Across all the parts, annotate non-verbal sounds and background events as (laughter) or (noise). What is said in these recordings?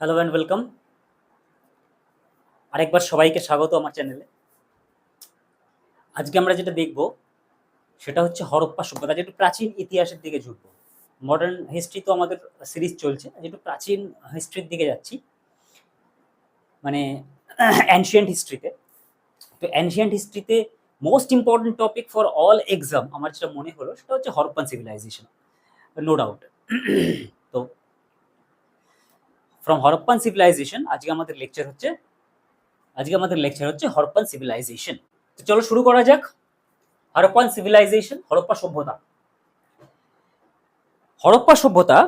Hello and welcome আরেকবার সবাইকে স্বাগত আমার চ্যানেলে আজকে আমরা যেটা দেখব, সেটা হচ্ছে হরপ্পা সভ্যতা যেটা প্রাচীন ইতিহাসের দিকে ঝুঁকবো। মডার্ন হিস্ট্রি তো আমাদের সিরিজ চলছে যেটা প্রাচীন হিস্ট্রির দিকে যাচ্ছি মানে অ্যানশিয়েন্ট হিস্ট্রিতে তো। Ancient হিস্ট্রিতে most important topic for all exam আমার যেটা মনে হলো, সেটা হচ্ছে Harappan civilization no doubt from Harappan civilization আজকে আমাদের লেকচার হচ্ছে, আজকে আমাদের লেকচার হচ্ছে হরপ্পান সিভিলাইজেশন তো চলো শুরু করা যাক। হরপ্পান সিভিলাইজেশন হরপ্পা সভ্যতা। হরপ্পা সভ্যতা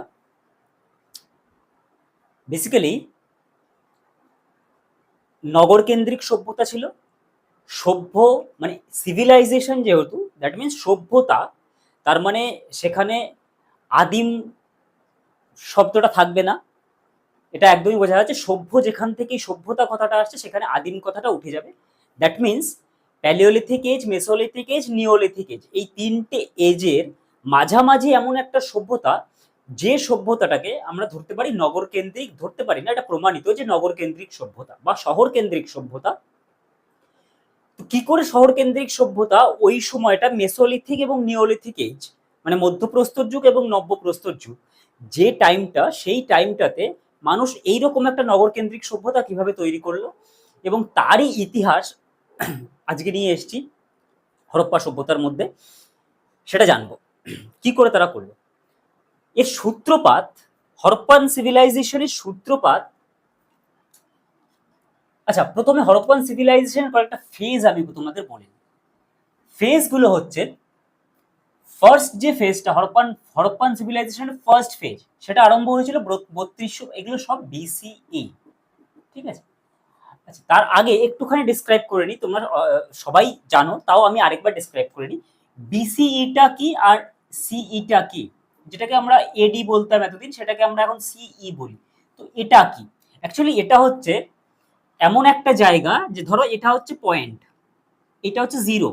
বেসিক্যালি নগর কেন্দ্রিক সভ্যতা ছিল। সভ্য মানে সিভিলাইজেশন যেহেতু দ্যাট মিনস সভ্যতা, তার মানে সেখানে আদিম শব্দটা থাকবে না। এটা একদমই বোঝা যাচ্ছে, সভ্য যেখান থেকে সভ্যতা কথাটা আসছে, সেখানে আদিম কথাটা উঠে যাবে। That means palaeolithic age mesolithic age neolithic age এই তিনটে এজের মাঝামাঝি এমন একটা সভ্যতা, যে সভ্যতাটাকে আমরা ধরতে পারি নগর কেন্দ্রিক ধরতে পারি না, এটা প্রমাণিত যে নগর কেন্দ্রিক সভ্যতা বা শহর কেন্দ্রিক সভ্যতা কি করে শহর কেন্দ্রিক সভ্যতা ওই সময়টা মেসোলিথিক এবং নিওলিথিক এজ মানে মধ্যপ্রস্তর যুগ এবং নব্যপ্রস্তর যুগ, যে টাইমটা সেই টাইমটাতে মানুষ এইরকম একটা নগর কেন্দ্রিক সভ্যতা কীভাবে তৈরি করল? এবং তারই ইতিহাস আজকে নিয়ে এসেছি হরপ্পা সভ্যতার মধ্যে, সেটা জানব। কি করে তারা করল? এর সূত্রপাত, হরপ্পান সিভিলাইজেশনের সূত্রপাত আচ্ছা প্রথমে হরপ্পান সিভিলাইজেশনের কয়েকটা ফেজ আমি তোমাদের বলি। ফেজগুলো হচ্ছে ফার্স্ট যে ফেজটা হরপ্পান হরপ্পান সিভিলাইজেশনের ফার্স্ট ফেজ সেটা আরম্ভ হয়েছিল বত্রিশশো, এগুলো সব বিসিই ঠিক আছে? আচ্ছা তার আগে একটুখানি ডিসক্রাইব করে নিই তোমরা সবাই জানো, তাও আমি আরেকবার ডিসক্রাইব করে নিই বিসিইটা কি আর সিইটা কি? যেটাকে আমরা এডি বলতাম এতদিন, সেটাকে আমরা এখন সিই বলি। তো এটা কি? অ্যাকচুয়ালি এটা হচ্ছে এমন একটা জায়গা, যে ধরো এটা হচ্ছে পয়েন্ট এটা হচ্ছে জিরো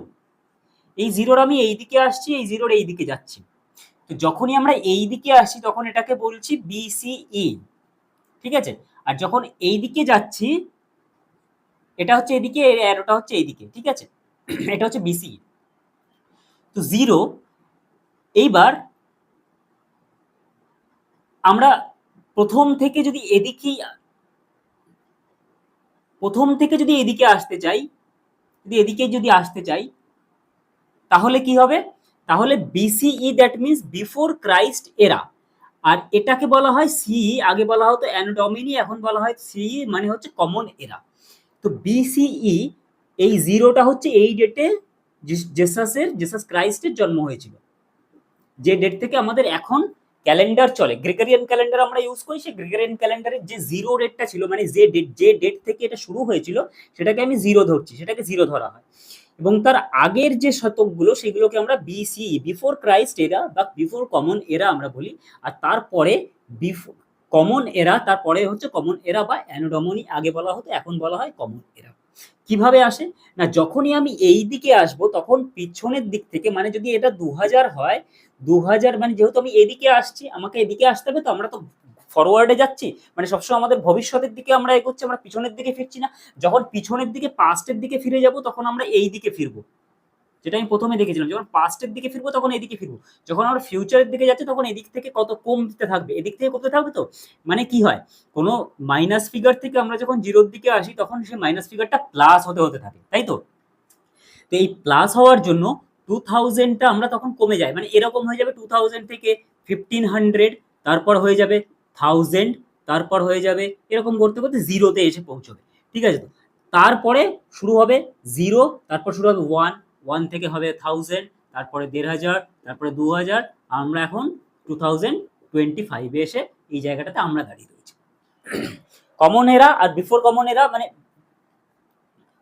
এই জিরোর আমি এই দিকে আসছি, এই জিরোর এই দিকে যাচ্ছি। তো যখনই আমরা এই দিকে আসছি তখন এটাকে বলছি বিসিই ঠিক আছে? আর যখন এই দিকে যাচ্ছি, এটা হচ্ছে এদিকে অ্যারোটা হচ্ছে এইদিকে ঠিক আছে? (clears throat) এটা হচ্ছে বিসি তো জিরো, এইবার আমরা প্রথম থেকে যদি এদিকেই, প্রথম থেকে যদি এদিকে আসতে চাই, যদি এদিকে যদি আসতে চাই তাহলে কি হবে? তাহলে BCE that means before Christ এরা আর এটাকে বলা হয় সি আগে বলা হতো অ্যানোডমিনি, এখন বলা হয় সি মানে হচ্ছে কমন এরা তো বিসিই এই জিরোটা হচ্ছে এই ডেটে জেসাসের জেসাস ক্রাইস্টের জন্ম হয়েছিল। যে ডেট থেকে আমাদের এখন ক্যালেন্ডার চলে। গ্রেগরিয়ান ক্যালেন্ডার আমরা ইউজ করি, সেই গ্রেগরিয়ান ক্যালেন্ডারের যে জিরো ডেটটা ছিল মানে যে ডেট যে ডেট থেকে এটা শুরু হয়েছিল, সেটাকে আমি জিরো ধরছি। সেটাকে জিরো ধরা হয়। এবং তার আগের যে শতকগুলো, সেগুলোকে আমরা বিসি বিফোর ক্রাইস্ট এরা বা বিফোর কমন এরা আমরা বলি। আর তারপরে বিফোর কমন এরা তারপরে হচ্ছে কমন এরা বা অ্যানোডমনি আগে বলা হতো, এখন বলা হয় কমন এরা কীভাবে আসে? না, যখনই আমি এই দিকে আসব, তখন পিছনের দিক থেকে মানে যদি এটা দু হাজার হয় দু হাজার মানে যেহেতু আমি এদিকে আসছি, আমাকে এদিকে আসতে হবে, তো আমরা তো ফরওয়ার্ডে যাচ্ছি মানে সবসময় আমাদের ভবিষ্যতের দিকে আমরা এগোচ্ছি, আমরা পিছনের দিকে ফিরছি না। যখন পিছনের দিকে পাস্টের দিকে ফিরে যাব, তখন আমরা এই দিকে ফিরবো। যেটা আমি প্রথমে দেখেছিলাম, যখন পাস্টের দিকে ফিরবো, তখন এদিকে ফিরবো। যখন আমরা ফিউচারের দিকে যাচ্ছি, তখন এদিক থেকে কত কমতে থাকবে, এদিক থেকে কমতে থাকবে তো? মানে কি হয়, কোনো মাইনাস ফিগার থেকে আমরা যখন জিরোর দিকে আসি, তখন সেই মাইনাস ফিগারটা প্লাস হতে হতে থাকে, তাই তো? তো এই প্লাস হওয়ার জন্য টু থাউজেন্ডটা আমরা তখন কমে যাই মানে এরকম হয়ে যাবে টু থাউজেন্ড থেকে ফিফটিন হান্ড্রেড তারপর হয়ে যাবে থাউজেন্ড তারপর হয়ে যাবে এরকম করতে করতে জিরোতে এসে পৌঁছবে। ঠিক আছে তো? তারপরে শুরু হবে জিরো তারপর শুরু হবে ওয়ান ওয়ান থেকে হবে থাউজেন্ড তারপরে দেড় হাজার, তারপরে দু হাজার, আমরা এখন টু থাউজেন্ড টোয়েন্টি ফাইভে এসে এই জায়গাটাতে আমরা দাঁড়িয়ে রয়েছি। কমন এরা আর বিফোর কমন এরা মানে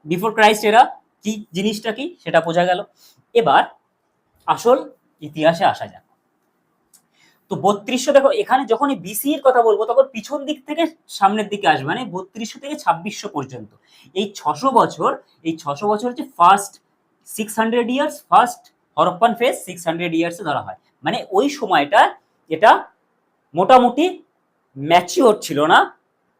বিফোর ক্রাইস্ট এরা কি জিনিসটা কি? সেটা বোঝা গেল। এবার আসল ইতিহাসে আসা যাক। তো বত্রিশশো দেখো, এখানে যখনই বিসি এর কথা বলব, তখন পিছন দিক থেকে সামনের দিকে আসবে মানে বত্রিশশো থেকে ছাব্বিশশো পর্যন্ত। এই ছশো বছর, এই ছশো বছর হচ্ছে first six hundred years first Harappan phase six hundred ইয়ার্সে ধরা হয়। মানে ওই সময়টা এটা মোটামুটি ম্যাচিওর ছিল না,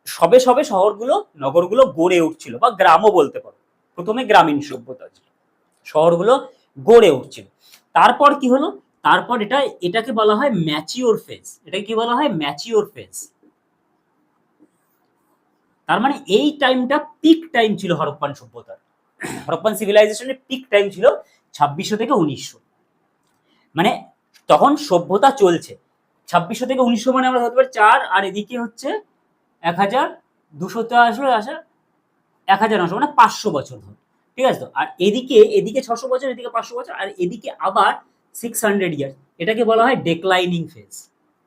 সবে সবে শহরগুলো, নগরগুলো গড়ে উঠছিল, বা গ্রামও বলতে পারো। প্রথমে গ্রামীণ সভ্যতা ছিল, শহরগুলো গড়ে উঠছিল। তারপর কি হলো? তারপর এটা, এটাকে বলা হয় ম্যাচিওর ফেজ এটাকে কি বলা হয়? ম্যাচিওর ফেজ তার মানে এই টাইমটা পিক টাইম ছিল হরপ্পান সভ্যতার। হরপ্পান সিভিলাইজেশনের পিক টাইম ছিল ছাব্বিশশো থেকে উনিশশো। মানে তখন সভ্যতা চলছে। ছাব্বিশশো থেকে উনিশশো মানে আমরা ধরতে পারি চার, আর এদিকে হচ্ছে এক হাজার দুশোতে আসলে আসা এক হাজার নশো মানে পাঁচশো বছর ধর। ঠিক আছে তো? আর এদিকে এদিকে ছশো বছর, এদিকে পাঁচশো বছর, আর এদিকে আবার সিক্স হান্ড্রেড ইয়ার্স এটাকে বলা হয় ডেক্লাইনিং ফেজ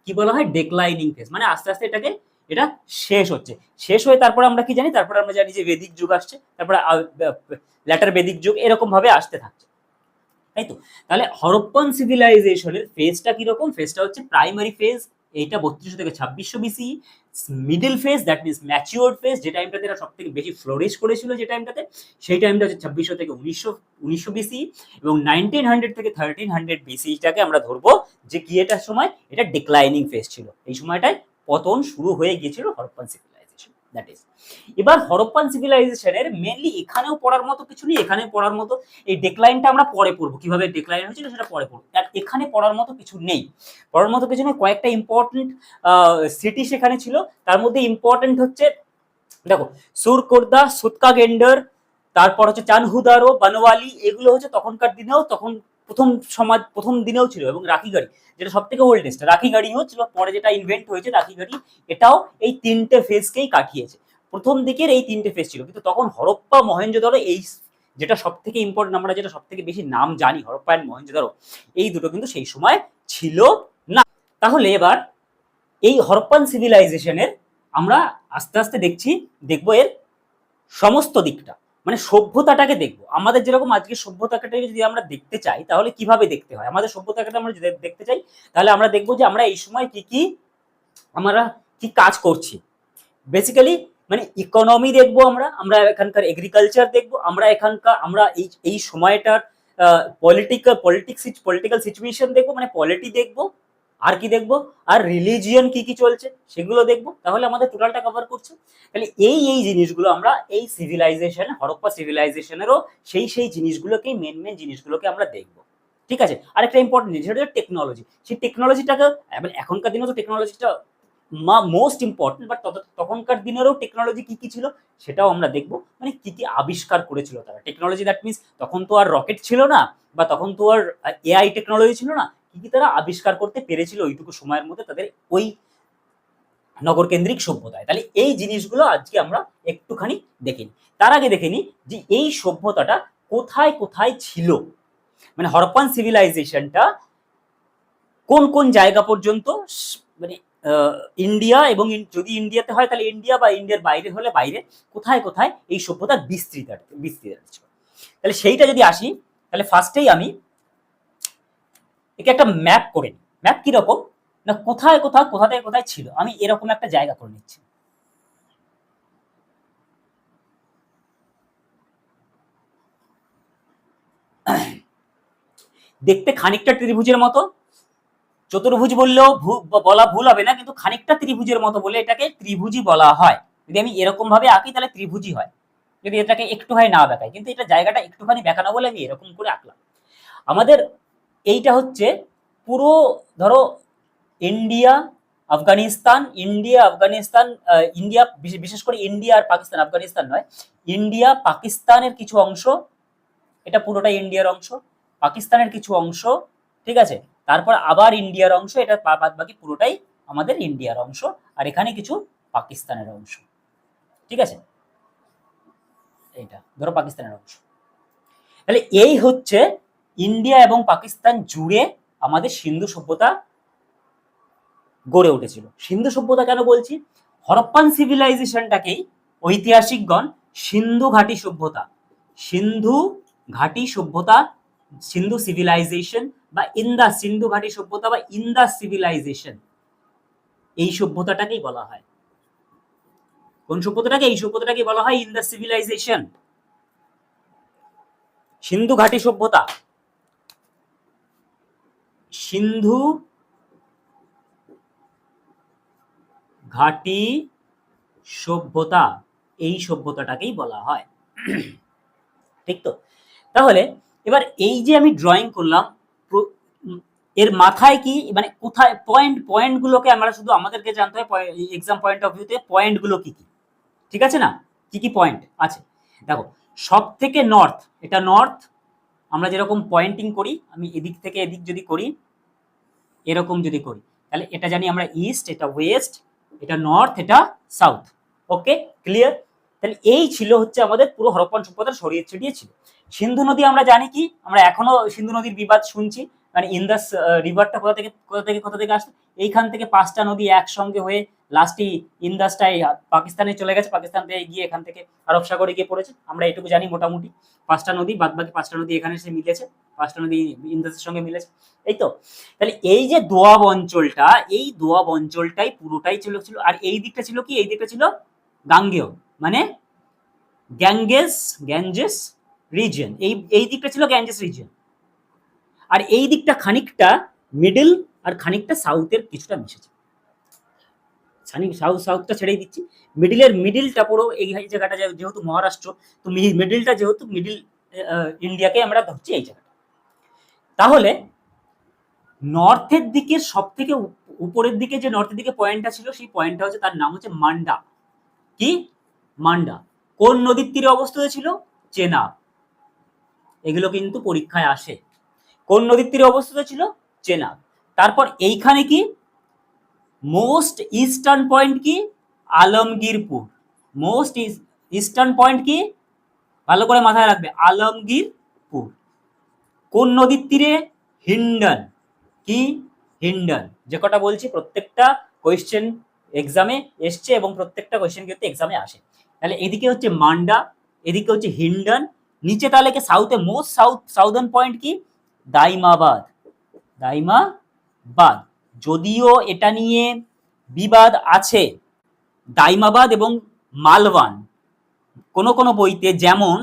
কি বলা হয়? ডেক্লাইনিং ফেজ মানে আস্তে আস্তে এটাকে, এটা শেষ হচ্ছে। শেষ হয়ে তারপরে আমরা কি জানি? তারপরে আমরা জানি যে বেদিক যুগ আসছে। তারপরে ল্যাটার বেদিক যুগ এরকম ভাবে আসতে থাকছে। তাই তো? তাহলে হরপ্পন সিভিলাইজেশনের ফেজটা কীরকম? ফেজটা হচ্ছে প্রাইমারি ফেজ এইটা বত্রিশশো থেকে ছাব্বিশশো BC middle phase that means mature phase যে টাইমটাতে এরা সব থেকে বেশি ফ্লোরিশ করেছিল যে টাইমটাতে সেই টাইমটা হচ্ছে ছাব্বিশশো থেকে উনিশশো উনিশশো বিসি এবং নাইনটিন হান্ড্রেড থেকে থার্টিন হান্ড্রেড বিসিটাকে আমরা ধরবো, যে কি এটার সময়, এটা ডিক্লাইনিং ফেজ ছিল। এই সময়টায় পতন শুরু হয়ে গিয়েছিল হরপ্পান সিভিলাইজেশন দ্যাট ইজ এবার হরপ্পান সিভিলাইজেশনের মেনলি এখানেও পড়ার মতো কিছু নেই এখানে পড়ার মতো। এই ডেক্লাইনটা আমরা পরে পড়ব। কীভাবে ডেক্লাইন হয়েছিল সেটা পরে পড়ব। এখানে পড়ার মতো কিছু নেই। পড়ার মতো কিছু নেই। কয়েকটা ইম্পর্টেন্ট সিটি সেখানে ছিল। তার মধ্যে ইম্পর্টেন্ট হচ্ছে, দেখো, সুরকোর্দা সুতকা গেন্ডার তারপর হচ্ছে চানহুদারো, বানওয়ালি, এগুলো হচ্ছে তখনকার দিনেও তখন প্রথম সমাজ, প্রথম দিনেও ছিল এবং রাখি গাড়ি, যেটা সব থেকে ওল্ডেস্ট রাখি গাড়ি হচ্ছিল পরে যেটা ইনভেন্ট হয়েছে রাখি গাড়ি, এটাও এই তিনটে ফেজকেই কাটিয়েছে। প্রথম দিকের এই তিনটে ফেজ ছিল, কিন্তু তখন হরপ্পা মহেঞ্জোদারো এই যেটা সব থেকে ইম্পর্টেন্ট আমরা যেটা সব থেকে বেশি নাম জানি, হরপ্পা অ্যান্ড মহেঞ্জোদারো এই দুটো কিন্তু সেই সময় ছিল না। তাহলে এবার এই হরপ্পান সিভিলাইজেশনের আমরা আস্তে আস্তে দেখছি, দেখব এর সমস্ত দিকটা। মানে সভ্যতাটাকে দেখব। আমাদের যেরকম আজকে সভ্যতাটাকে যদি আমরা দেখতে চাই, তাহলে কীভাবে দেখতে হয়? আমাদের সভ্যতাকে আমরা যদি দেখতে চাই, তাহলে আমরা দেখব যে আমরা এই সময় কি কি আমরা কি কাজ করছি। বেসিক্যালি মানে ইকোনমি দেখব আমরা আমরা এখানকার এগ্রিকালচার দেখব, আমরা এখানকার, আমরা এই এই সময়টার পলিটিক্যাল পলিটিক্স পলিটিক্যাল সিচুয়েশন দেখব মানে পলিটি দেখব। আর কি দেখব? আর রিলিজিয়ন কি কি চলছে? সেগুলো দেখব। তাহলে আমাদের টোটালটা কভার করছে। তাহলে এই এই জিনিসগুলো আমরা এই সিভিলাইজেশন হরপ্পা সিভিলাইজেশনেরও সেই সেই জিনিসগুলোকেই মেন মেন জিনিসগুলোকে আমরা দেখব। ঠিক আছে? আর একটা ইম্পর্টেন্ট জিনিস, সেটা টেকনোলজি সেই টেকনোলজিটাকে এখনকার দিনেও তো টেকনোলজিটা মোস্ট ইম্পর্টেন্ট বাট তত, তখনকার দিনেরও টেকনোলজি কি কি ছিল, সেটাও আমরা দেখব। মানে কি কি আবিষ্কার করেছিল তারা। টেকনোলজি দ্যাট মিনস তখন তো আর রকেট ছিল না, বা তখন তো আর এআই টেকনোলজি ছিল না কি কি তারা আবিষ্কার করতে পেরেছিল ওইটুকু সময়ের মধ্যে তাদের ওই নগরকেন্দ্রিক সভ্যতায়। তাহলে এই জিনিসগুলো আজকে আমরা একটুখানি দেখে তার আগে দেখে নিই যে এই সভ্যতাটা কোথায় কোথায় ছিল? মানে হরপ্পান সিভিলাইজেশনটা কোন কোন জায়গা পর্যন্ত মানে ইন্ডিয়া এবং যদি ইন্ডিয়াতে হয় তাহলে ইন্ডিয়া বা ইন্ডিয়ার বাইরে হলে বাইরে কোথায় কোথায় এই সভ্যতা বিস্তৃত বিস্তৃত ছিল? তাহলে সেইটা যদি আসি, তাহলে ফার্স্টেই আমি একে একটা ম্যাপ করে নিই ম্যাপ কীরকম না, কোথায় কোথায় কোথা থেকে কোথায় ছিল? আমি এরকম একটা জায়গা করে নিচ্ছি। দেখতে খানিকটা ত্রিভুজের মতো। চতুর্ভুজ বললেও বলা ভুল হবে না, কিন্তু খানিকটা ত্রিভুজের মতো বলে এটাকে ত্রিভুজই বলা হয়। যদি আমি এরকম ভাবে আঁকি, তাহলে ত্রিভুজই হয়। যদি এটাকে একটুখানি না দেখায় কিন্তু এটা জায়গাটা একটুখানি দেখানো বলে আমি এরকম করে আঁকলাম। আমাদের এইটা হচ্ছে পুরো, ধরো, India, Afghanistan India Afghanistan India বিশেষ করে ইন্ডিয়া আর পাকিস্তান, আফগানিস্তান নয়, ইন্ডিয়া, পাকিস্তানের কিছু অংশ, এটা পুরোটাই ইন্ডিয়ার অংশ, পাকিস্তানের কিছু অংশ, ঠিক আছে? তারপর আবার ইন্ডিয়ার অংশ, এটা বাদ বাকি পুরোটাই আমাদের ইন্ডিয়ার অংশ, আর এখানে কিছু পাকিস্তানের অংশ, ঠিক আছে? এইটা, ধরো পাকিস্তানের অংশ। তাহলে এই হচ্ছে ইন্ডিয়া এবং পাকিস্তান জুড়ে আমাদের সিন্ধু সভ্যতা গড়ে উঠেছিল। সিন্ধু সভ্যতা কেন বলছি? হরপ্পান সিভিলাইজেশনটাকেই ঐতিহাসিকগণ সিন্ধু ঘাটি সভ্যতা, সিন্ধু ঘাটি সভ্যতা, সিন্ধু সিভিলাইজেশন বা ইন দা সিন্ধু ঘাটি সভ্যতা বা ইন দা সিভিলাইজেশন এই সভ্যতাটাকেই বলা হয়। কোন সভ্যতাটাকে? এই সভ্যতাটাকে বলা হয় ইন দা সিভিলাইজেশন সিন্ধু ঘাটি সভ্যতা সিন্ধু ঘাটি সভ্যতা, এই সভ্যতাটাকেই বলা হয়। ঠিক তো? তাহলে এবার এই যে আমি ড্রয়িং করলাম এর মাথায় কি মানে কোথায় পয়েন্ট পয়েন্টগুলোকে আমরা শুধু আমাদেরকে জানতে হয় এক্সাম পয়েন্ট অফ ভিউতে পয়েন্টগুলো কি কি? ঠিক আছে না? কি কি পয়েন্ট আছে? দেখো সব থেকে নর্থ এটা নর্থ আমরা যেরকম পয়েন্টিং করি, আমি এদিক থেকে এদিক যদি করি এরকম যদি করি, তাহলে এটা জানি আমরা ইস্ট এটা ওয়েস্ট এটা নর্থ এটা সাউথ ওকে ক্লিয়ার তাহলে এই ছিল হচ্ছে আমাদের পুরো হরপ্পন সভ্যতার ছড়িয়ে ছড়িয়ে ছিল। সিন্ধু নদী আমরা জানি কি? আমরা এখনও সিন্ধু নদীর বিবাদ শুনছি। মানে ইন্দাস রিভারটা কোথা থেকে কোথা থেকে কোথা থেকে আসছে? এইখান থেকে পাঁচটা নদী একসঙ্গে হয়ে লাস্টে ইন্দাসটাই পাকিস্তানে চলে গেছে, পাকিস্তান থেকে গিয়ে এখান থেকে আরব সাগরে গিয়ে পড়েছে। আমরা এটুকু জানি মোটামুটি। পাঁচটা নদী বাদ বাকি পাঁচটা নদী এখানে এসে মিলেছে, পাঁচটা নদী ইন্দাসের সঙ্গে মিলেছে। এই তো, তাহলে এই যে দোয়াব অঞ্চলটা, এই দোয়াব অঞ্চলটাই পুরোটাই ছিল ছিল, আর এই দিকটা ছিল কি? এই দিকটা ছিল গাঙ্গেয় মানে গ্যাঙ্গেস, গ্যাঞ্জেস রিজিয়ন এই এই দিকটা ছিল গ্যাঞ্জেস রিজিয়ন আর এই দিকটা খানিকটা মিডল আর খানিকটা সাউথের কিছুটা মিশেছে। খানিক সাউথ, সাউথটা ছেড়েই দিচ্ছি। মিডিলের মিডিলটা পুরো এই জায়গাটা যে- যেহেতু মহারাষ্ট্র, তো মিডিলটা যেহেতু মিডিল ইন্ডিয়াকে আমরা ধরছি এই জায়গাটা। তাহলে নর্থের দিকে সব থেকে উপরের দিকে যে নর্থের দিকে পয়েন্টটা ছিল, সেই পয়েন্টটা হচ্ছে তার নাম হচ্ছে মান্ডা। কি? মান্ডা। কোন নদীর তীরে অবস্থিত ছিল? চেনাব। এগুলো কিন্তু পরীক্ষায় আসে। কোন নদীর তীরে অবস্থিত ছিল? চেনাব। তারপর এইখানে কি? মোস্ট ইস্টার্ন পয়েন্ট কি? আলমগীরপুর মোস্ট ইস্টার্ন পয়েন্ট কি? ভালো করে মাথায় রাখবে। আলমগীরপুর কোন নদীর তীরে? হিন্ডন কি? হিন্ডন যে কটা বলছি, প্রত্যেকটা কোয়েশ্চেন এক্সামে এসছে এবং প্রত্যেকটা কোয়েশ্চেন কিন্তু এক্সামে আসে। তাহলে এদিকে হচ্ছে মান্ডা, এদিকে হচ্ছে হিন্ডন নিচে তাহলে কি সাউথে মোস্ট সাউথ সাউদার্ন পয়েন্ট কি? দাইমাবাদ দাইমাবাদ যদিও এটা নিয়ে বিবাদ আছে, দাইমাবাদ এবং মালওয়ান। কোন কোন বইতে যেমন,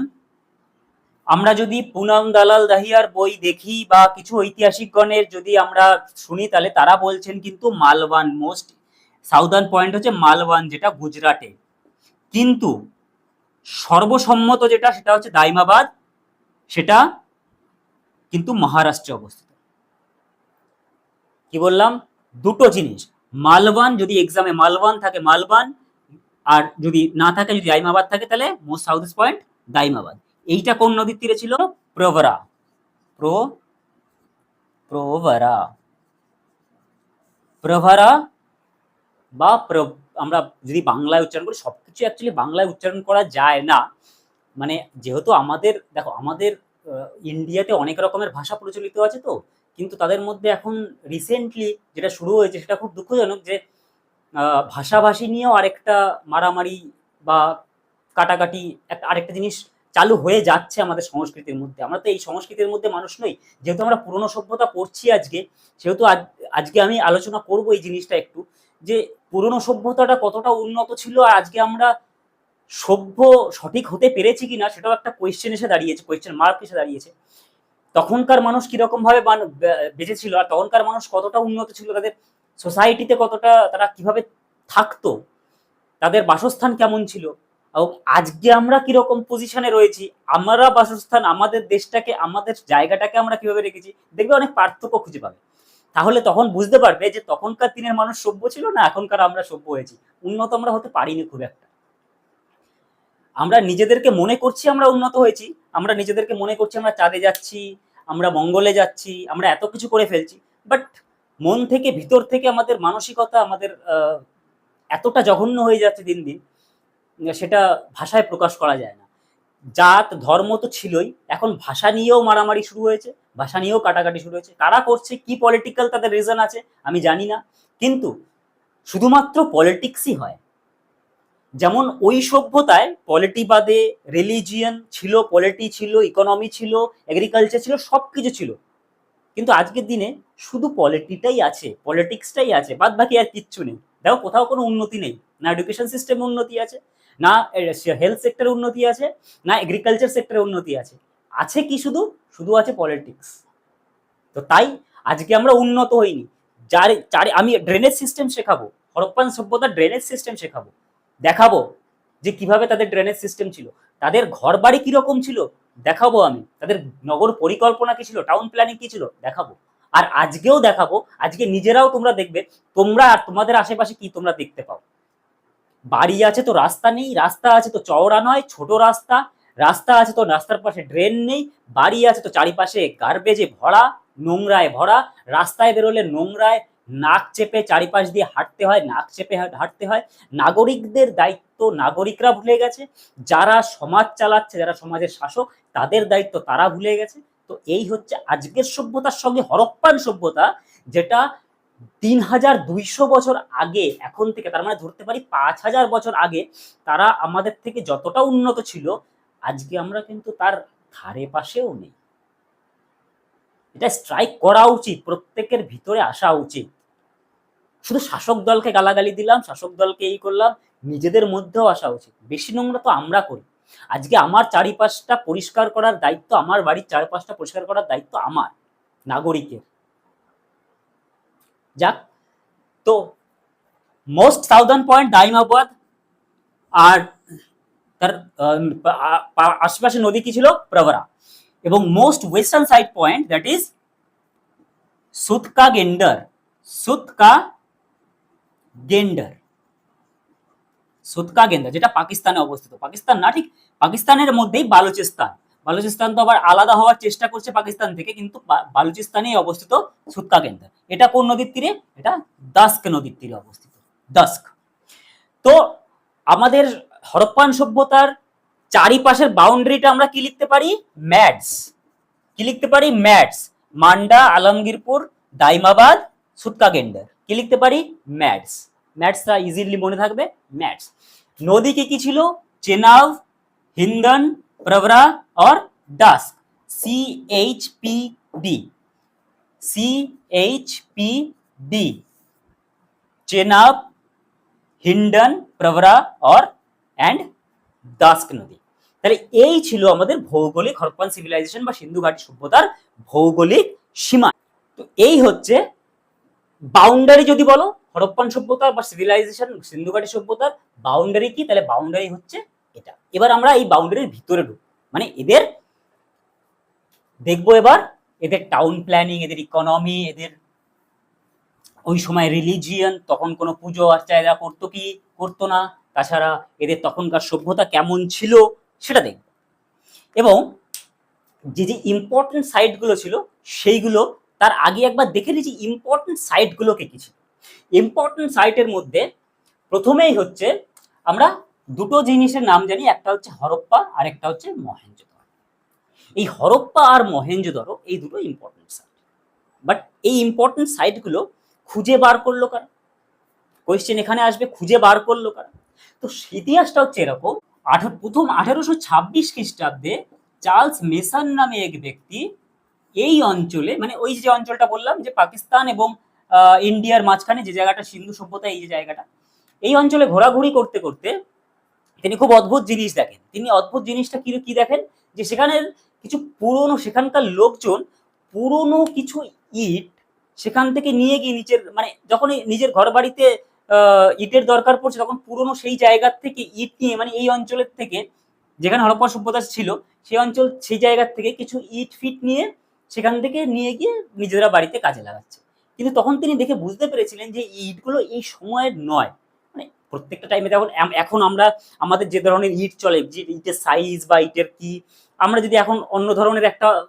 আমরা যদি পুনম দালাল দাহিয়ার বই দেখি বা কিছু ঐতিহাসিকগণের যদি আমরা শুনি, তাহলে তারা বলছেন কিন্তু মালওয়ান মোস্ট, সাউদার্ন পয়েন্ট হচ্ছে মালওয়ান যেটা গুজরাটে। কিন্তু সর্বসম্মত যেটা, সেটা হচ্ছে দাইমাবাদ, সেটা কিন্তু মহারাষ্ট্রে অবস্থিত। কি বললাম? দুটো জিনিস। মালওয়ান যদি এক্সামে মালওয়ান থাকে, মালওয়ান, আর যদি না থাকে, যদি দাইমাবাদ থাকে, তাহলে মোস্ট সাউথ পয়েন্ট দাইমাবাদ। এইটা কোন নদীর তীরে ছিল? প্রভরা। প্রো প্রবরা প্রভরা বা আমরা যদি বাংলায় উচ্চারণ করি, সবকিছু অ্যাকচুয়ালি বাংলায় উচ্চারণ করা যায় না। মানে যেহেতু আমাদের, দেখো, আমাদের ইন্ডিয়াতে অনেক রকমের ভাষা প্রচলিত আছে তো কিন্তু তাদের মধ্যে এখন রিসেন্টলি যেটা শুরু হয়েছে সেটা খুব দুঃখজনক যে ভাষাভাষী নিয়েও আরেকটা মারামারি বা কাটাকাটি একটা আরেকটা জিনিস চালু হয়ে যাচ্ছে আমাদের সংস্কৃতির মধ্যে। আমরা তো এই সংস্কৃতির মধ্যে মানুষ নই। যেহেতু আমরা পুরনো সভ্যতা পড়ছি আজকে, সেহেতু আজ- আজকে আমি আলোচনা করব এই জিনিসটা একটু, যে পুরনো সভ্যতাটা কতটা উন্নত ছিল আর আজকে আমরা সভ্য সঠিক হতে পেরেছি কিনা সেটাও একটা কোয়েশ্চেন এসে দাঁড়িয়েছে কোয়েশ্চেন মার্ক এসে দাঁড়িয়েছে। তখনকার মানুষ কীরকম ভাবে বান- বে- বেঁচে ছিল আর তখনকার মানুষ কতটা উন্নত ছিল, তাদের সোসাইটিতে কতটা তারা কীভাবে থাকতো, তাদের বাসস্থান কেমন ছিল এবং আজকে আমরা কীরকম পজিশনে রয়েছি, আমরা বাসস্থান, আমাদের দেশটাকে, আমাদের জায়গাটাকে আমরা কীভাবে রেখেছি, দেখবে অনেক পার্থক্য খুঁজে পাবে। তাহলে তখন বুঝতে পারবে যে তখনকার দিনের মানুষ সভ্য ছিল না, এখনকার আমরা সভ্য হয়েছি। উন্নত আমরা হতে পারিনি খুব একটা। আমরা নিজেদেরকে মনে করছি আমরা উন্নত হয়েছি, আমরা নিজেদেরকে মনে করছি আমরা চাঁদে যাচ্ছি আমরা মঙ্গলে যাচ্ছি, আমরা এত কিছু করে ফেলছি বাট মন থেকে, ভিতর থেকে আমাদের মানসিকতা আমাদের এতটা জঘন্য হয়ে যাচ্ছে দিন দিন, সেটা ভাষায় প্রকাশ করা যায় না। জাত, ধর্ম তো ছিলই, এখন ভাষা নিয়েও মারামারি শুরু হয়েছে, ভাষা নিয়েও কাটাকাটি শুরু হয়েছে। কারা করছে, কি পলিটিক্যাল তাদের রিজন আছে, আমি জানি না, কিন্তু শুধুমাত্র পলিটিক্সই হয়। যেমন ওই সভ্যতায় পলিটি বাদে রিলিজিয়ন ছিল পলিটি ছিল ইকোনমি ছিল এগ্রিকালচার ছিল সব কিছু ছিল। কিন্তু আজকের দিনে শুধু পলিটিটাই আছে পলিটিক্সটাই আছে বাদ বাকি আর কিচ্ছু নেই। দেখো কোথাও কোনো উন্নতি নেই, না এডুকেশন সিস্টেম উন্নতি আছে, না হেলথ সেক্টরে উন্নতি আছে, না এগ্রিকালচার সেক্টরে উন্নতি আছে। আছে কি শুধু? শুধু আছে পলিটিক্স তো তাই আজকে আমরা উন্নত হইনি। যার চারি আমি ড্রেনেজ সিস্টেম শেখাবো, হরপ্পান সভ্যতার ড্রেনেজ সিস্টেম শেখাবো। দেখাবো যে কীভাবে তাদের ড্রেনেজ সিস্টেম ছিল। তাদের ঘর বাড়ি কীরকম ছিল, দেখাবো আমি। তাদের নগর পরিকল্পনা কি ছিল টাউন প্ল্যানিং কি ছিল, দেখাবো। আর আজকেও দেখাবো, আজকে নিজেরাও তোমরা দেখবে, তোমরা আর তোমাদের আশেপাশে কি তোমরা দেখতে পাও। বাড়ি আছে তো রাস্তা নেই, রাস্তা আছে তো চওড়া নয়, ছোট রাস্তা রাস্তা আছে তো রাস্তার পাশে ড্রেন নেই, বাড়ি আছে তো চারিপাশে গার্বেজে ভরা, নোংরায় ভরা, রাস্তায় বেরোলে নোংরায় নাক চেপে চারিপাশ দিয়ে হাঁটতে হয়, নাক চেপে হাঁটতে হয়। নাগরিকদের দায়িত্ব নাগরিকরা ভুলে গেছে। যারা সমাজ চালাচ্ছে, যারা সমাজের শাসক, তাদের দায়িত্ব তারা ভুলে গেছে। তো এই হচ্ছে আজকের সভ্যতার সঙ্গে হরপ্পান সভ্যতা, যেটা তিন হাজার দুইশো বছর আগে, এখন থেকে, তার মানে ধরতে পারি পাঁচ হাজার বছর আগে, তারা আমাদের থেকে যতটা উন্নত ছিল, আজকে আমরা কিন্তু তার ধারে পাশেও নেই। এটা স্ট্রাইক করা উচিত, প্রত্যেকের ভিতরে আসা উচিত। শুধু শাসক দলকে গালাগালি দিলাম, শাসক দলকে এই করলাম, নিজেদের মধ্যেও আসা উচিত। বেশি নোংরা তো আমরা করি। আজকে আমার চারিপাশটা পরিষ্কার করার দায়িত্ব আমার বাড়ির চারপাশটা পরিষ্কার করার দায়িত্ব আমার, নাগরিকের। যাক, তো মোস্ট সাউদার্ন পয়েন্ট দাইমাবাদ আর তার আশেপাশে নদী কি ছিল? প্রবরা। এবং most western side point that is Sutkagendor Sutkagendor Sutkagendor যেটা পাকিস্তানে অবস্থিত। পাকিস্তান না, ঠিক পাকিস্তানের মধ্যেই বালুচিস্তান। বালুচিস্তান তো আবার আলাদা হওয়ার চেষ্টা করছে পাকিস্তান থেকে, কিন্তু বালুচিস্তানেই অবস্থিত সুতকা গেন্ডার এটা কোন নদীর তীরে? এটা দাস্ক নদীর তীরে অবস্থিত। দাস্ক। তো আমাদের হরপ্পান সভ্যতার চারিপাশের বাউন্ডারিটা আমরা কি লিখতে পারি? ম্যাডস। কি লিখতে পারি? ম্যাডস। মান্ডা, আলমগীরপুর, দাইমাবাদ সুতকা গেন্ডার কি লিখতে পারি? ম্যাটস। ম্যাটসটা ইজিলি মনে থাকবে? ম্যাটস। নদী কি কি ছিল? Chenab, Hindon Pravara or Dasht. C H P D C H P D Chenab Hindon Pravara or and Dasht নদী। তাহলে এই ছিল আমাদের ভৌগোলিক হরপ্পান সিভিলাইজেশন বা সিন্ধু ঘাটি সভ্যতার ভৌগোলিক সীমা। তো এই হচ্ছে বাউন্ডারি যদি বলো, হরপ্পান সভ্যতা বা সিভিলাইজেশন সিন্ধু ঘাটি সভ্যতার বাউন্ডারি কি? তাহলে বাউন্ডারি হচ্ছে এটা। এবার আমরা এই বাউন্ডারির ভিতরে ঢুক মানে এদের দেখব এবার, এদের টাউন প্ল্যানিং এদের ইকোনমি এদের ওই সময় রিলিজিয়ন তখন কোনো পুজো আর্চা এরা করতো কি? করতো না। তাছাড়া এদের তখনকার সভ্যতা কেমন ছিল, সেটা দেখব। এবং যে যে ইম্পর্টেন্ট সাইটগুলো ছিল, সেইগুলো তার আগে একবার দেখে নিয়েছি ইম্পর্টেন্ট সাইটগুলোকে কি ছিল ইম্পর্টেন্ট সাইটের মধ্যে প্রথমেই হচ্ছে আমরা দুটো জিনিসের নাম জানি, একটা হচ্ছে হরপ্পা আর একটা হচ্ছে মহেঞ্জোদড়ো এই হরপ্পা আর মহেঞ্জোদড়ো এই দুটো ইম্পর্টেন্ট সাইট বাট এই ইম্পর্টেন্ট সাইটগুলো খুঁজে বার করল কারা? কোয়েশ্চেন এখানে আসবে, খুঁজে বার করল কারা? তো ইতিহাসটা হচ্ছে এরকম, আঠারো, প্রথম আঠারোশো ছাব্বিশ খ্রিস্টাব্দে চার্লস মেসান নামে এক ব্যক্তি এই অঞ্চলে মানে ওই যে অঞ্চলটা বললাম যে পাকিস্তান এবং ইন্ডিয়ার মাঝখানে যে জায়গাটা, সিন্ধু সভ্যতা এই যে জায়গাটা, এই অঞ্চলে ঘোরাঘুরি করতে করতে তিনি খুব অদ্ভুত জিনিস দেখেন। তিনি অদ্ভুত জিনিসটা কি কি দেখেন? যে সেখানের কিছু পুরনো, সেখানকার লোকজন পুরনো কিছু ইট সেখান থেকে নিয়ে গিয়ে নিচের মানে যখন নিজের ঘর বাড়িতে ইটের দরকার পড়ছে, তখন পুরনো সেই জায়গার থেকে ইট নিয়ে মানে এই অঞ্চলের থেকে যেখানে হরপ্পা সভ্যতা ছিল, সেই অঞ্চল, সেই জায়গার থেকে কিছু ইট ফিট নিয়ে সেখান থেকে নিয়ে গিয়ে নিজেরা বাড়িতে কাজে লাগাচ্ছে। কিন্তু তখন তিনি দেখে বুঝতে পেরেছিলেন যে ইটগুলো এই সময়ের নয়। মানে প্রত্যেকটা টাইমে দেখুন এখন আমরা, আমাদের যে ধরনের ইট চলে, যে ইটের সাইজ বা ইটের কি, আমরা যদি এখন অন্য ধরনের একটা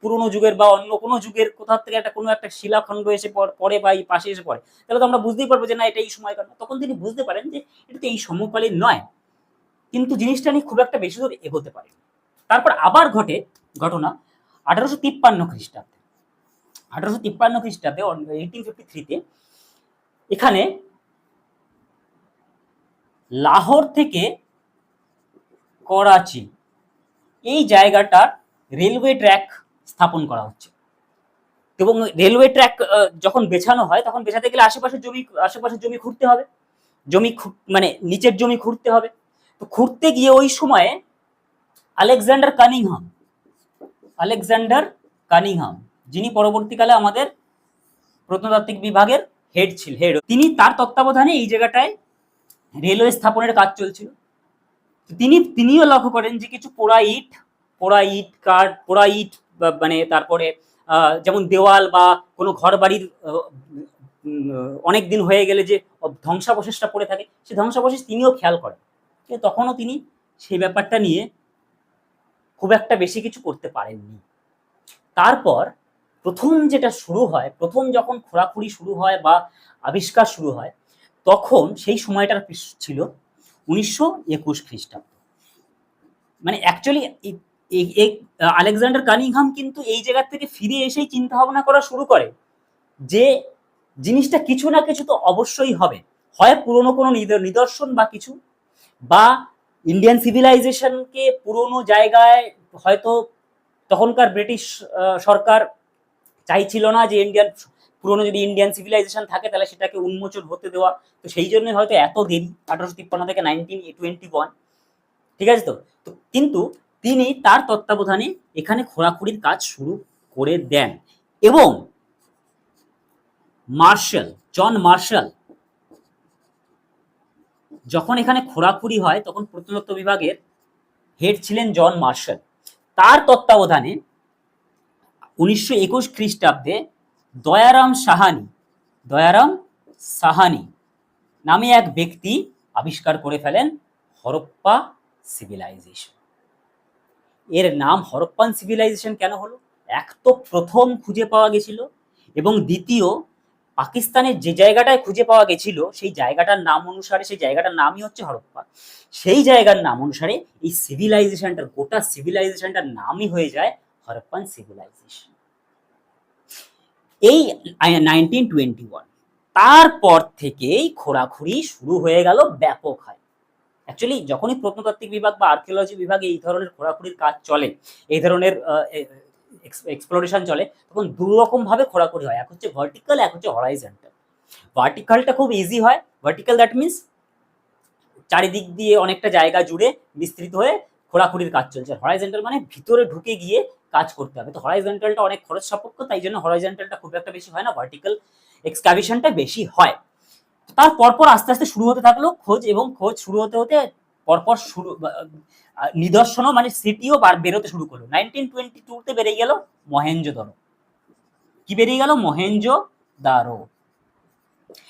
পুরোনো যুগের বা অন্য কোনো যুগের কোথাও থেকে একটা কোনো একটা শিলাখণ্ড এসে পড়- বা এই পাশে এসে পড়ে, তাহলে তো আমরা বুঝতেই পারব যে না, এটা এই সময়কার না। তখন তিনি বুঝতে পারেন যে এটা তো এই সমকালীন নয়। কিন্তু জিনিসটা নিয়ে খুব একটা বেশি দূর এগোতে পারে তারপর আবার ঘটে ঘটনা। আঠারোশো তিপ্পান্ন খ্রিস্টাব্দে, আঠারোশো তিপ্পান্ন খ্রিস্টাব্দে এইটিন ফিফটি থ্রিতে এখানে লাহোর থেকে করাচি, এই জায়গাটার রেলওয়ে ট্র্যাক স্থাপন করা হচ্ছে। এবং রেলওয়ে ট্র্যাক যখন বেছানো হয়, তখন বেছাতে গেলে আশেপাশের জমি আশেপাশের জমি খুঁড়তে হবে। জমি মানে নিচের জমি খুঁড়তে হবে। তো খুঁড়তে গিয়ে ওই সময়ে আলেকজান্ডার কানিংহাম আলেকজান্ডার কানিংহাম, যিনি পরবর্তীকালে আমাদের প্রত্নতাত্ত্বিক বিভাগের হেড ছিল হেড তিনি তার তত্ত্বাবধানে এই জায়গাটায় রেলওয়ে স্থাপনের কাজ চলছিল। তিনি, তিনিও লক্ষ্য করেন যে কিছু পোড়া ইট পোড়া ইট কাঠ পোড়া ইট মানে তারপরে যেমন দেওয়াল বা কোনো ঘর বাড়ির অনেক দিন হয়ে গেলে যে ধ্বংসাবশেষটা পড়ে থাকে সেই ধ্বংসাবশেষ তিনিও খেয়াল করেন। তখনও তিনি সেই ব্যাপারটা নিয়ে খুব একটা বেশি কিছু করতে পারেননি। তারপর প্রথম যেটা শুরু হয়, প্রথম যখন খোঁড়াখুড়ি শুরু হয় বা আবিষ্কার শুরু হয়, তখন সেই সময়টার ছিল উনিশশো একুশ খ্রিস্টাব্দ। মানে অ্যাকচুয়ালি আলেকজান্ডার কানিংহাম কিন্তু এই জায়গা থেকে ফিরে এসেই চিন্তা ভাবনা করা শুরু করে যে জিনিসটা কিছু না কিছু তো অবশ্যই হবে। হয় পুরনো কোনো নিদ- নিদর্শন বা কিছু বা ইন্ডিয়ান সিভিলাইজেশনকে পুরনো জায়গায় হয়তো তখনকার ব্রিটিশ সরকার চাইছিল না যে ইন্ডিয়ান পুরনো যদি ইন্ডিয়ান সিভিলাইজেশন থাকে তাহলে সেটাকে উন্মোচন হতে দেওয়া। তো সেই জন্য হয়তো এত দেরি, আঠারোশো তিপ্পান্ন থেকে নাইনটিন টোয়েন্টি ওয়ান ঠিক আছে তো? তো কিন্তু তিনি তার তত্ত্বাবধানে এখানে খোঁড়াখুড়ির কাজ শুরু করে দেন। এবং মার্শাল, জন মার্শাল যখন এখানে খোঁড়াখুড়ি হয়, তখন প্রত্নতত্ত্ব বিভাগের হেড ছিলেন জন মার্শাল। তার তত্ত্বাবধানে উনিশশো একুশ খ্রিস্টাব্দে দয়ারাম সাহানি দয়ারাম সাহানি নামে এক ব্যক্তি আবিষ্কার করে ফেলেন হরপ্পা সিভিলাইজেশন এর নাম হরপ্পান সিভিলাইজেশন কেন হলো? এক তো প্রথম খুঁজে পাওয়া গেছিল এবং দ্বিতীয় পাকিস্তানের যে জায়গাটায় খুঁজে পাওয়া গেছিল, সেই জায়গাটার নাম অনুসারে, সেই জায়গাটার নামই হচ্ছে হরপ্পা। সেই জায়গার নাম অনুসারে এই সিভিলাইজেশনটার গোটা সিভিলাইজেশনটার নামই হয়ে যায় হরপ্পান সিভিলাইজেশন এই নাইনটিন টোয়েন্টি ওয়ান তারপর থেকেই খোঁড়াখুড়ি শুরু হয়ে গেল ব্যাপক হয় অ্যাকচুয়ালি যখনই প্রত্নতাত্ত্বিক বিভাগ বা আর্কিওলজি বিভাগে এই ধরনের খোঁড়াখুড়ির কাজ চলে, এই ধরনের এক্সপ্লোরেশন চলে, তখন দু রকম ভাবে খোঁড়াখুড়ি হয়। এক হচ্ছে ভার্টিক্যাল এক হচ্ছে হরাইজেন্টাল ভার্টিক্যালটা খুব ইজি হয়। ভার্টিক্যাল দ্যাট মিনস চারিদিক দিয়ে অনেকটা জায়গা জুড়ে বিস্তৃত হয়ে খোঁড়াখুড়ির কাজ চলছে। হরাইজেন্টাল মানে ভিতরে ঢুকে গিয়ে কাজ করতে হবে। তো হরাইজেন্টালটা অনেক খরচ সাপেক্ষ, তাই জন্য হরাইজেন্টালটা খুব একটা বেশি হয় না ভার্টিক্যাল এক্সকাভিশনটা বেশি হয়। তার পরপর আস্তে আস্তে শুরু হতে থাকল খোঁজ এবং খোঁজ শুরু হতে হতে পরপর শুরু নিদর্শনও মানে সিটিও বেরোতে শুরু করল। নাইনটিন টোয়েন্টি টুতে বেরিয়ে গেল মহেঞ্জোদারো কি বেরিয়ে গেল? মহেঞ্জো দারো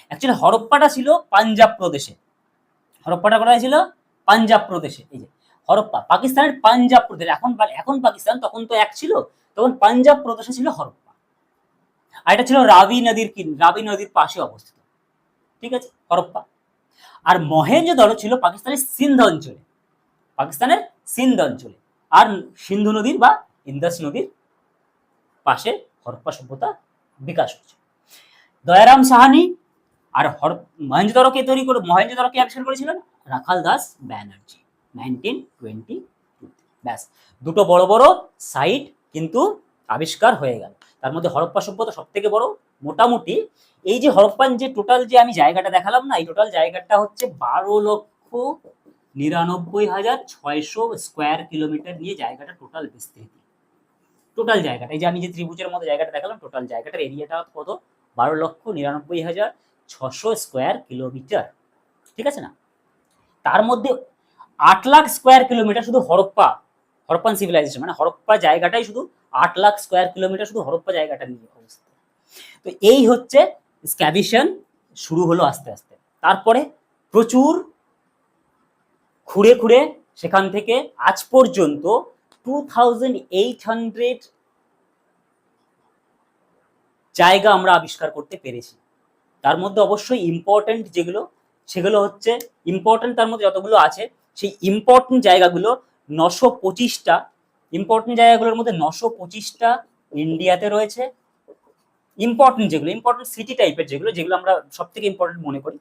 অ্যাকচুয়ালি হরপ্পাটা ছিল পাঞ্জাব প্রদেশে। হরপ্পাটা কোথায় ছিল? পাঞ্জাব প্রদেশে। এই যে, হরপ্পা, পাকিস্তানের পাঞ্জাব প্রদেশ। এখন এখন পাকিস্তান, তখন তো এক ছিল, তখন পাঞ্জাব প্রদেশে ছিল হরপ্পা। আর এটা ছিল রাবি নদীর রাবি নদীর পাশে অবস্থিত। ঠিক আছে? হরপ্পা। আর মহেঞ্জোদারো ছিল পাকিস্তানের সিন্ধ অঞ্চলে, পাকিস্তানের সিন্ধ অঞ্চলে। আর সিন্ধু নদীর বা ইন্দাস নদীর পাশে হরপ্পা সভ্যতা বিকাশ হচ্ছে দয়ারাম সাহানি আর হর মহেঞ্জোদারোকে তৈরি করে মহেঞ্জোদারোকে আবিষ্কার করেছিলেন? রাখাল দাস, ব্যানার্জি। নাইনটিন টোয়েন্টি ব্যাস, দুটো বড় বড় সাইট কিন্তু আবিষ্কার হয়ে গেল। তার মধ্যে হরপ্পা সভ্যতা সব থেকে বড় মোটামুটি এই যে হরপ্পান যে টোটাল যে আমি জায়গাটা দেখালাম না, এই টোটাল জায়গাটা হচ্ছে বারো লক্ষ নিরানব্বই হাজার ছয়শো স্কোয়ার কিলোমিটার নিয়ে জায়গাটা টোটাল বিস্তৃতি। টোটাল জায়গাটা, এই যে আমি যে ত্রিভুজের মতো জায়গাটা দেখালাম টোটাল জায়গাটার এরিয়াটা কত? বারো লক্ষ নিরানব্বই হাজার ছশো স্কোয়ার কিলোমিটার ঠিক আছে না? তার মধ্যে আট লাখ স্কোয়ার কিলোমিটার শুধু হরপ্পা, হরপ্পান সিভিলাইজেশন মানে হরপ্পা জায়গাটাই শুধু আট লাখ স্কোয়ার কিলোমিটার শুধু হরপ্পা জায়গাটা নিয়ে অবস্থিত। তো এই হচ্ছে স্ক্যাভিশন, শুরু হলো আস্তে আস্তে। তারপরে প্রচুর খুঁড়ে খুঁড়ে সেখান থেকে আজ পর্যন্ত টু থাউজেন্ড এইট হান্ড্রেড জায়গা আমরা আবিষ্কার করতে পেরেছি। তার মধ্যে অবশ্যই ইম্পর্ট্যান্ট যেগুলো, সেগুলো হচ্ছে ইম্পর্ট্যান্ট তার মধ্যে যতগুলো আছে, সেই ইম্পর্ট্যান্ট জায়গাগুলো নশো পঁচিশটা ইম্পর্ট্যান্ট জায়গাগুলোর মধ্যে নশো পঁচিশটা ইন্ডিয়াতে রয়েছে। ইম্পর্টেন্ট যেগুলো ইম্পর্টেন্ট সিটি টাইপের যেগুলো যেগুলো আমরা সব থেকে ইম্পর্টেন্ট মনে করি।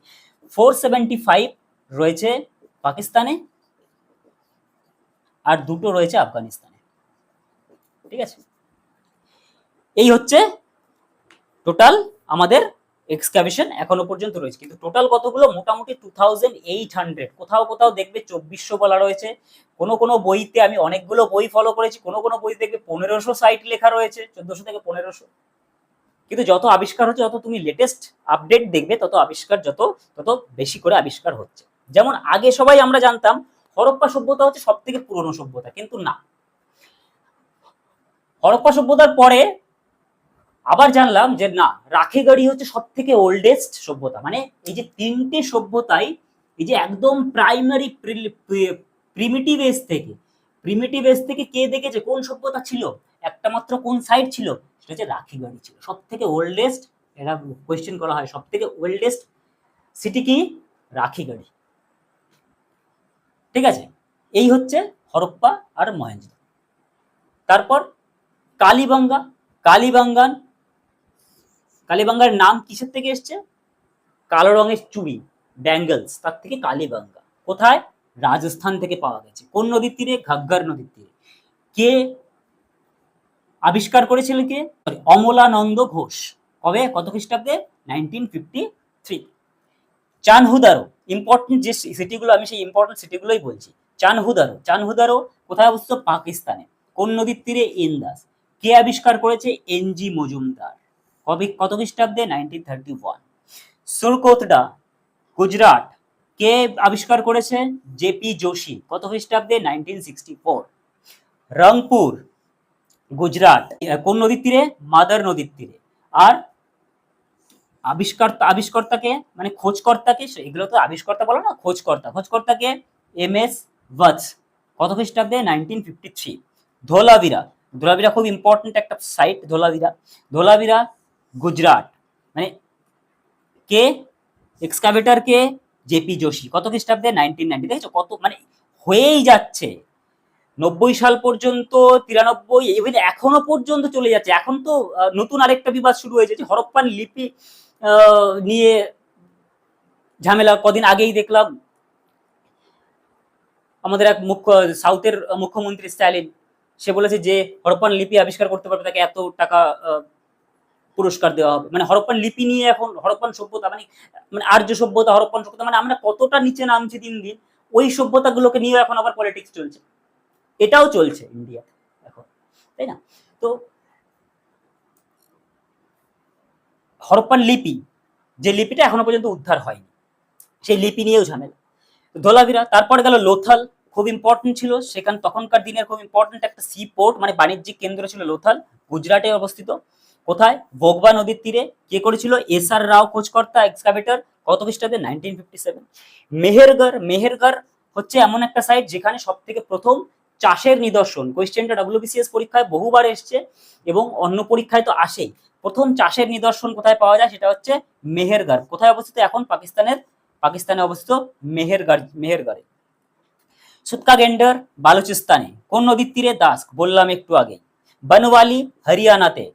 ফোর সেভেন্টি ফাইভ রয়েছে পাকিস্তানে আর দুটো রয়েছে আফগানিস্তানে। ঠিক আছে? এই হচ্ছে টোটাল আমাদের এক্সকাভিশন এখনও পর্যন্ত রয়েছে। কিন্তু টোটাল কতগুলো? মোটামুটি টু থাউজেন্ড এইট হান্ড্রেড কোথাও কোথাও দেখবে চব্বিশশো বলা রয়েছে। কোনো কোনো বইতে আমি অনেকগুলো বই ফলো করেছি। কোনো কোনো বই দেখবে পনেরোশো সাইট লেখা রয়েছে, চোদ্দশো থেকে পনেরোশো। কিন্তু যত আবিষ্কার হচ্ছে, তত তুমি লেটেস্ট আপডেট দেখবে, তত আবিষ্কার যত, তত বেশি করে আবিষ্কার হচ্ছে। যেমন আগে সবাই আমরা জানতাম, হরপ্পা সভ্যতা হচ্ছে সব থেকে পুরনো সভ্যতা, কিন্তু না। হরপ্পা সভ্যতার পরে আবার জানলাম যে না রাখি গাড়ি হচ্ছে সব থেকে ওল্ডেস্ট সভ্যতা। মানে এই যে তিনটে সভ্যতাই, এই যে একদম প্রাইমারি প্রিমিটিভ এজ থেকে প্রিমিটিভ এজ থেকে কে দেখেছে? কোন সভ্যতা ছিল? একটা মাত্র কোন সাইড ছিল? সেটা হচ্ছে রাখিগাড়ি ছিল। সব থেকে ওল্ডেস্ট এটা কোয়েশ্চেন করা হয় সব থেকে ওল্ডেস্ট সিটি কি রাখিগাড়ি ঠিক আছে? এই হচ্ছে হরপ্পা আর মহেন্দ্র। তারপর কালীবাঙ্গা, কালীবাঙ্গান, কালীবাঙ্গার নাম কিসের থেকে এসছে? কালো রঙের চুড়ি, ব্যাঙ্গলস, তার থেকে কালীবাঙ্গা। কোথায়? রাজস্থান থেকে পাওয়া গেছে। কোন নদীর তীরে? ঘাগ্গার নদীর তীরে। কে আবিষ্কার করেছিলেন কে? অমলানন্দ ঘোষ। কবে? কত খ্রিস্টাব্দে? Nineteen fifty three Chanhudaro. Important যে সিটিগুলো আমি সেই ইম্পর্টেন্ট সিটিগুলোই বলছি। চানহুদারো। চানহুদারো কোথায় অবস্থিত? পাকিস্তানে। কোন নদীর তীরে? ইন্দাস। কে আবিষ্কার করেছে? এনজি মজুমদার। কবে? কত খ্রিস্টাব্দে? Nineteen thirty one Surkotada, Gujarat. কে আবিষ্কার করেছে? জেপি যোশী। কত খ্রিস্টাব্দে? Nineteen sixty four Rangpur. Gujarat কোন নদীর তীরে? মাদার নদীর তীরে। আর আবিষ্কার আবিষ্কর্তাকে মানে খোঁজকর্তাকে এগুলো তো আবিষ্কর্তা বলো না, খোঁজকর্তা। খোঁজকর্তাকে এম এস ওয়াচ কত খ্রিস্টাব্দে? Nineteen fifty three. Dholavira. Dholavira খুব ইম্পর্টেন্ট একটা সাইট ধোলাভিরা। ধোলাভিরা, গুজরাট। মানে কে? এক্সকাভেটর কে? জেপি যোশী। কত খ্রিস্টাব্দে? Nineteen ninety. দেখেছ কত মানে হয়েই যাচ্ছে। নব্বই সাল পর্যন্ত, তিরানব্বই ইভেন এখনও পর্যন্ত চলে যাচ্ছে। এখন তো নতুন আরেকটা বিবাদ শুরু হয়েছে যে হরপ্পান লিপি নিয়ে ঝামেলা। কদিন আগেই দেখলাম আমাদের এক মুখ্য, সাউথের মুখ্যমন্ত্রী স্ট্যালিন, সে বলেছে যে হরপ্পান লিপি আবিষ্কার করতে পারবে, তাকে এত টাকা পুরস্কার দেওয়া হবে। মানে হরপ্পান লিপি নিয়ে এখন হরপ্পান সভ্যতা মানে মানে আর্য সভ্যতা, হরপ্পান সভ্যতা মানে আমরা কতটা নিচে নামছি দিন দিন, ওই সভ্যতাগুলোকে নিয়ে এখন আবার পলিটিক্স চলছে। এটাও চলছে ইন্ডিয়া এখন, তাই না? তো হরপ্পান লিপি, যে লিপিটা এখনও পর্যন্ত উদ্ধার হয়নি, সেই লিপি নিয়েও ঝামেলা। ধোলাভিরা, তারপরে গেল লোথাল, খুব ইম্পর্টেন্ট ছিল, সেখানে, তখনকার দিনের খুব ইম্পর্টেন্ট একটা সি পোর্ট মানে বাণিজ্যিক কেন্দ্র ছিল লোথাল, গুজরাটে অবস্থিত। কোথায়? ভোগবা নদীর তীরে, কে করেছিল? এস আর রাও খোঁজকর্তা এক্সকাভেটর কত খ্রিস্টাব্দে? Nineteen fifty seven Mehrgarh Mehrgarh হচ্ছে এমন একটা সাইট যেখানে সব থেকে প্রথম চাষের নিদর্শন। কোয়েশ্চেনটা ডাব্লিউবিসিএস পরীক্ষায় বহুবার এসছে এবং অন্য পরীক্ষায় তো আসেই। প্রথম চাষের নিদর্শন কোথায় পাওয়া যায় সেটা হচ্ছে মেহেরগড়। কোথায় অবস্থিত? এখন পাকিস্তানের, পাকিস্তানে অবস্থিত মেহেরগড়, মেহেরগড়ে। সুতকা গেন্ডার বালুচিস্তানে, কোন নদীর তীরে দাস? বললাম একটু আগে। বনওয়ালি হরিয়ানাতে,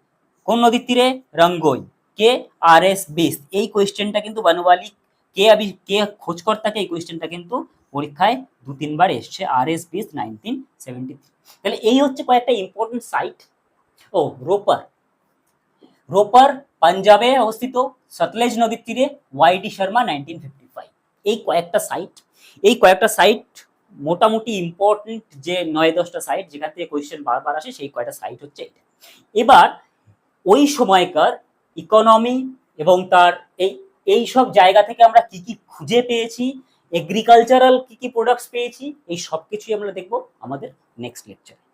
কোন নদীর তীরে রঙ্গোই? কে আর এস বিস এই কোয়েশ্চেনটা কিন্তু বনওয়ালি, কে আবি কে খোঁজকর্তাকে এই কোয়েশ্চেনটা কিন্তু পরীক্ষায় দু তিনবার এসছে আর এস বিস নাইনটিন সেভেন্টি তাহলে এই হচ্ছে কয়েকটা ইম্পর্টেন্ট সাইট ও, রোপার। রোপার পাঞ্জাবে অবস্থিত সতলেজ নদীর তীরে ওয়াইডি শর্মা ফিফটি ফাইভ এই কয়েকটা সাইট এই কয়েকটা সাইট মোটামুটি ইম্পর্টেন্ট যে নয় দশটা সাইট যেখান থেকে কোয়েশ্চেন বারবার আসে, সেই কয়টা সাইট হচ্ছে এটা এবার ওই সময়কার ইকোনমি এবং তার এই এই সব জায়গা থেকে আমরা কি কি খুঁজে পেয়েছি এগ্রিকালচারাল কি কি প্রোডাক্টস পেয়েছি এই সব কিছুই আমরা দেখব আমাদের নেক্সট লেকচারে